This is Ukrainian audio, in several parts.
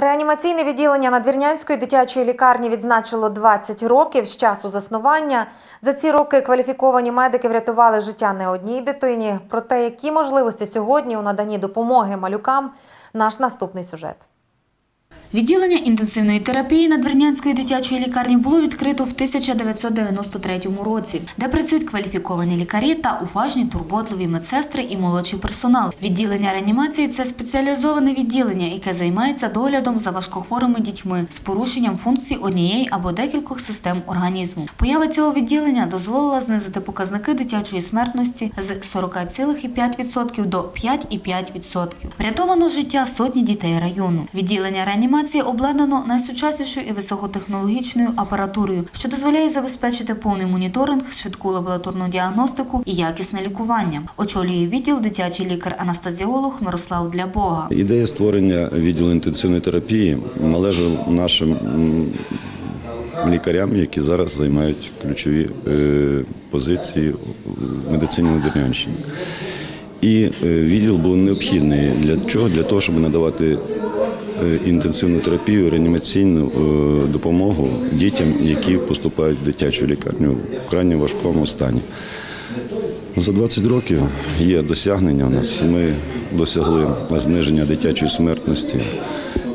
Реанімаційне відділення Надвірнянської дитячої лікарні відзначило 20 років з часу заснування. За ці роки кваліфіковані медики врятували життя не одній дитині. Про те, які можливості сьогодні у наданні допомоги малюкам, наш наступний сюжет. Відділення інтенсивної терапії Надвірнянської дитячої лікарні було відкрито в 1993 році, де працюють кваліфіковані лікарі та уважні турботливі медсестри і молодший персонал. Відділення реанімації це спеціалізоване відділення, яке займається доглядом за важкохворими дітьми з порушенням функцій однієї або декількох систем організму. Поява цього відділення дозволила знизити показники дитячої смертності з 40,5% до 5,5%. Врятовано життя сотні дітей району. Відділення реанімації обладнано найсучаснішою і високотехнологічною апаратурою, що дозволяє забезпечити повний моніторинг, швидку лабораторну діагностику і якісне лікування. Очолює відділ дитячий лікар-анестезіолог Мирослав Длябога. Ідея створення відділу інтенсивної терапії належала нашим лікарям, які зараз займають ключові е, позиції в медицині Надвірнянщини. І е, відділ був необхідний для чого? Для того, щоб надавати інтенсивну терапію, реанімаційну е, допомогу дітям, які поступають в дитячу лікарню в крайне важкому стані. За 20 років є досягнення у нас. Ми досягли зниження дитячої смертності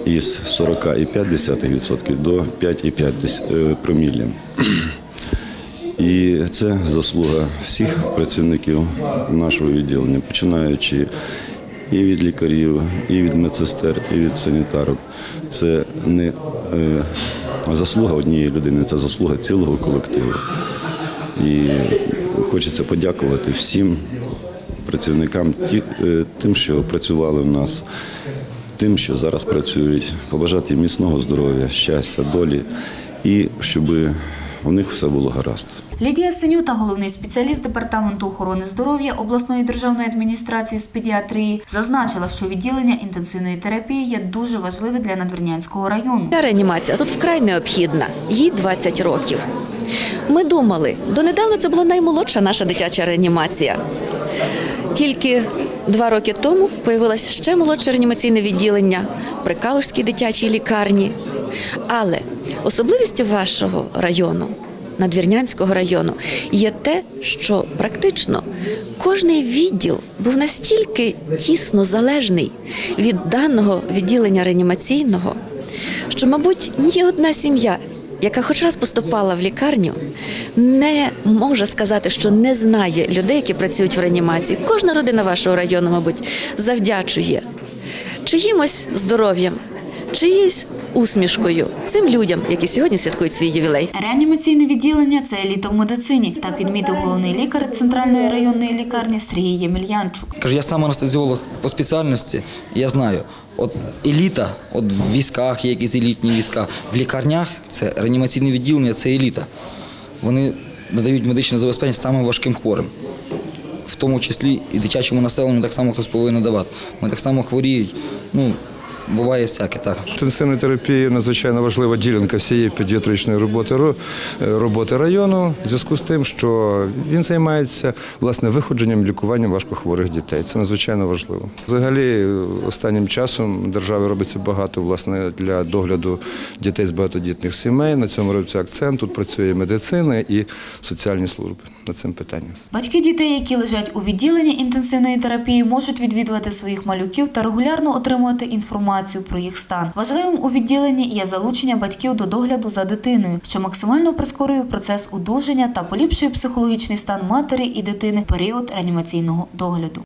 із 40,5% до 5,5 промілля. І це заслуга всіх працівників нашого відділення, починаючи і від лікарів, і від медсестер, і від санітарок. Це не е, заслуга однієї людини, це заслуга цілого колективу. І хочеться подякувати всім працівникам, е, тим, що працювали в нас, тим, що зараз працюють, побажати міцного здоров'я, щастя, долі і щоб у них все було гаразд. Лідія Синюта, головний спеціаліст департаменту охорони здоров'я обласної державної адміністрації з педіатрії, зазначила, що відділення інтенсивної терапії є дуже важливе для Надвірнянського району. Ця реанімація тут вкрай необхідна. Їй 20 років. Ми думали, донедавна це була наймолодша наша дитяча реанімація. Тільки два роки тому появилось ще молодше реанімаційне відділення при Калужській дитячій лікарні. Але особливістю вашого району, Надвірнянського району, є те, що практично кожний відділ був настільки тісно залежний від даного відділення реанімаційного, що, мабуть, ні одна сім'я, яка хоч раз поступала в лікарню, не може сказати, що не знає людей, які працюють в реанімації. Кожна родина вашого району, мабуть, завдячує чиїмось здоров'ям, чиїсь усмішкою цим людям, які сьогодні святкують свій ювілей. Реанімаційне відділення це еліта в медицині. Так відмітив головний лікар центральної районної лікарні Сергій Ємельянчук. Кажу, я сам анестезіолог по спеціальності, я знаю, от еліта, от в військах є якісь елітні війська, в лікарнях це реанімаційне відділення, це еліта. Вони надають медичне забезпечення самим важким хворим. В тому числі і дитячому населенню так само хтось повинен надавати. Вони так само хворіють. Ну, буває всяке так. Інтенсивна терапія надзвичайно важлива ділянка всієї педіатричної роботи ро- е, роботи району. В зв'язку з тим, що він займається власне виходженням лікуванням важкохворих дітей. Це надзвичайно важливо. Взагалі, останнім часом держави робиться багато власне для догляду дітей з багатодітних сімей. На цьому робиться акцент. Тут працює медицина і соціальні служби над цим питанням. Батьки дітей, які лежать у відділенні інтенсивної терапії, можуть відвідувати своїх малюків та регулярно отримувати інформацію про їх стан. Важливим у відділенні є залучення батьків до догляду за дитиною, що максимально прискорює процес одужання та поліпшує психологічний стан матері і дитини в період реанімаційного догляду.